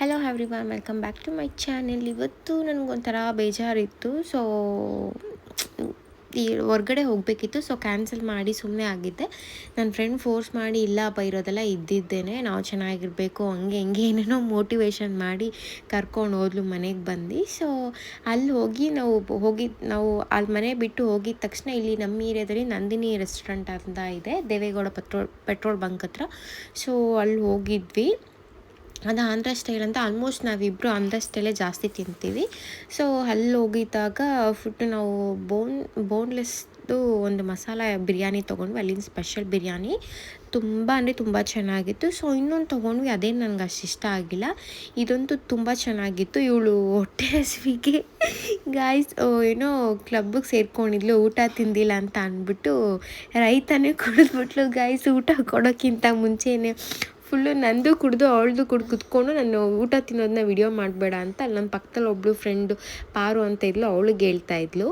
Hello everyone welcome back to my channel ಇವತ್ತು ನನಗೊಂಥರ ಬೇಜಾರಿತ್ತು so ಈ ಹೊರ್ಗಡೆ ಹೋಗಬೇಕಿತ್ತು. ಸೊ ಕ್ಯಾನ್ಸಲ್ ಮಾಡಿ ಸುಮ್ಮನೆ ಆಗಿದ್ದೆ. ನನ್ನ ಫ್ರೆಂಡ್ ಫೋರ್ಸ್ ಮಾಡಿ, ಇಲ್ಲ ಅಪ್ಪ, ಇರೋದೆಲ್ಲ ಇದ್ದಿದ್ದೇನೆ. ನಾವು ಚೆನ್ನಾಗಿರಬೇಕು, ಹಂಗೆ ಹಿಂಗೆ ಏನೇನೋ ಮೋಟಿವೇಶನ್ ಮಾಡಿ ಕರ್ಕೊಂಡು ಹೋದ್ಲು, ಮನೆಗೆ ಬಂದು ಸೊ ಅಲ್ಲಿ ಹೋಗಿ ನಾವು ಹೋಗಿ, ನಾವು ಅಲ್ಲಿ ಮನೆ ಬಿಟ್ಟು ಹೋಗಿದ ತಕ್ಷಣ ಇಲ್ಲಿ ನಮ್ಮ ಏರಿಯಾದಲ್ಲಿ ನಂದಿನಿ ರೆಸ್ಟೋರೆಂಟ್ ಅಂತ ಇದೆ. ದೇವೇಗೌಡ ಪೆಟ್ರೋಲ್ ಪೆಟ್ರೋಲ್ ಬಂಕ್ ಹತ್ರ. ಸೊ ಅಲ್ಲಿ ಹೋಗಿದ್ವಿ. ಅದು ಆಂಧ್ರ ಸ್ಟೈಲ್ ಅಂತ ಆಲ್ಮೋಸ್ಟ್ ನಾವಿಬ್ಬರು ಆಂಧ್ರ ಸ್ಟೈಲೇ ಜಾಸ್ತಿ ತಿಂತೀವಿ. ಸೊ ಅಲ್ಲಿ ಹೋಗಿದ್ದಾಗ ಫುಡ್ ನಾವು ಬೋನ್ ಬೋನ್ಲೆಸ್ದು ಒಂದು ಮಸಾಲ ಬಿರಿಯಾನಿ ತೊಗೊಂಡ್ವಿ. ಅಲ್ಲಿನ ಸ್ಪೆಷಲ್ ಬಿರಿಯಾನಿ. ತುಂಬ ಅಂದರೆ ತುಂಬ ಚೆನ್ನಾಗಿತ್ತು. ಸೊ ಇನ್ನೊಂದು ತೊಗೊಂಡ್ವಿ. ಅದೇನು ನನಗೆ ಅಷ್ಟು ಇಷ್ಟ ಆಗಿಲ್ಲ. ಇದಂತೂ ತುಂಬ ಚೆನ್ನಾಗಿತ್ತು. ಇವಳು ಹೊಟ್ಟೆ ಹಸಿವಿಗೆ ಗಾಯ್ಸ್ ಏನೋ ಕ್ಲಬ್ಬಿಗೆ ಸೇರ್ಕೊಂಡಿದ್ಲು. ಊಟ ತಿಂದಿಲ್ಲ ಅಂತ ಅಂದ್ಬಿಟ್ಟು ರೈತನೇ ಕುಡಿದ್ಬಿಟ್ಲು. ಗಾಯ್ಸ್ ಊಟ ಕೊಡೋಕ್ಕಿಂತ ಮುಂಚೆನೇ ಫುಲ್ಲು ನಂದು ಕುಡಿದು ಅವಳದು ಕುಡ್ದು ಕುತ್ಕೊಂಡು ನಾನು ಊಟ ತಿನ್ನೋದನ್ನ ವಿಡಿಯೋ ಮಾಡಬೇಡ ಅಂತ ಅಲ್ಲಿ ನನ್ನ ಪಕ್ಕದಲ್ಲಿ ಒಬ್ಬಳು ಫ್ರೆಂಡು ಪಾರು ಅಂತ ಇದ್ಲು, ಅವಳಿಗೆ ಹೇಳ್ತಾ ಇದ್ಲು.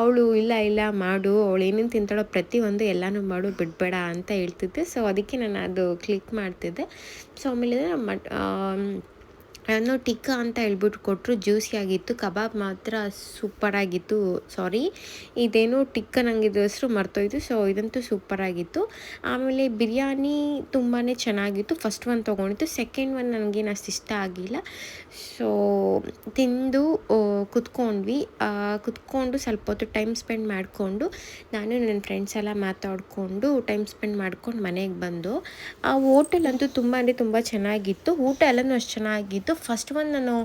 ಅವಳು, ಇಲ್ಲ ಇಲ್ಲ, ಮಾಡು, ಅವಳು ಏನೇನು ತಿಂತಾಳೋ ಪ್ರತಿಯೊಂದು ಎಲ್ಲನೂ ಮಾಡು, ಬಿಡಬೇಡ ಅಂತ ಹೇಳ್ತಿದ್ದೆ. ಸೊ ಅದಕ್ಕೆ ನಾನು ಅದು ಕ್ಲಿಕ್ ಮಾಡ್ತಿದ್ದೆ. ಸೊ ಆಮೇಲೆ ಮಟ್ ಏನೋ ಟಿಕ್ಕ ಅಂತ ಹೇಳ್ಬಿಟ್ಟು ಕೊಟ್ಟರು ಜ್ಯೂಸಿಯಾಗಿತ್ತು ಕಬಾಬ್ ಮಾತ್ರ ಸೂಪರಾಗಿತ್ತು ಸಾರಿ ಇದೇನೋ ಟಿಕ್ಕ ನನಗೆ ಹೆಸರು ಮರ್ತೋಯ್ತು ಸೊ ಇದಂತೂ ಸೂಪರಾಗಿತ್ತು ಆಮೇಲೆ ಬಿರಿಯಾನಿ ತುಂಬಾ ಚೆನ್ನಾಗಿತ್ತು ಫಸ್ಟ್ ಒನ್ ತೊಗೊಂಡಿತ್ತು ಸೆಕೆಂಡ್ ಒನ್ ನನಗೇನು ಅಷ್ಟು ಇಷ್ಟ ಆಗಿಲ್ಲ. ಸೊ ತಿಂದು ಕುತ್ಕೊಂಡ್ವಿ. ಕುತ್ಕೊಂಡು ಸ್ವಲ್ಪ ಹೊತ್ತು ಟೈಮ್ ಸ್ಪೆಂಡ್ ಮಾಡಿಕೊಂಡು ನಾನು ನನ್ನ ಫ್ರೆಂಡ್ಸ್ ಎಲ್ಲ ಮಾತಾಡಿಕೊಂಡು ಟೈಮ್ ಸ್ಪೆಂಡ್ ಮಾಡ್ಕೊಂಡು ಮನೆಗೆ ಬಂದು, ಆ ಹೋಟೆಲ್ ಅಂತೂ ತುಂಬ ಅಂದರೆ ತುಂಬ ಚೆನ್ನಾಗಿತ್ತು. ಊಟ ಎಲ್ಲನೂ ಅಷ್ಟು ಚೆನ್ನಾಗಿತ್ತು. ಫಸ್ಟ್ ಒಂದು ನಾನು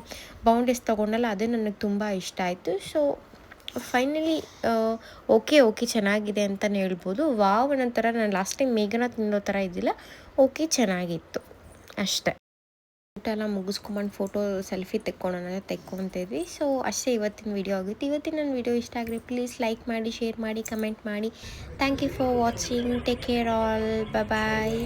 ಬೌಂಡೇಸ್ ತೊಗೊಂಡಲ್ಲ, ಅದೇ ನನಗೆ ತುಂಬ ಇಷ್ಟ ಆಯಿತು. ಸೊ ಫೈನಲಿ ಓಕೆ ಓಕೆ ಚೆನ್ನಾಗಿದೆ ಅಂತಲೇ ಹೇಳ್ಬೋದು. ವಾವ್ ನಂತರ ನಾನು ಲಾಸ್ಟ್ ಟೈಮ್ ಮೇಘನ ತಿನ್ನೋ ಥರ ಇದ್ದಿಲ್ಲ ಓಕೆ ಚೆನ್ನಾಗಿತ್ತು. ಅಷ್ಟೇ. ಎಲ್ಲ ಮುಗಿಸ್ಕೊಂಬಂದು ಫೋಟೋ ಸೆಲ್ಫಿ ತೆಕ್ಕೊಳ್ಳೋಣ ತೆಕ್ಕೊತಿದ್ವಿ ಸೊ ಅಷ್ಟೇ ಇವತ್ತಿನ ವಿಡಿಯೋ ಆಗಿತ್ತು. ಇವತ್ತಿನ ನನ್ನ ವಿಡಿಯೋ ಇಷ್ಟ ಆಗಿರಿ ಪ್ಲೀಸ್ ಲೈಕ್ ಮಾಡಿ ಶೇರ್ ಮಾಡಿ ಕಮೆಂಟ್ ಮಾಡಿ. Thank you for watching take care all bye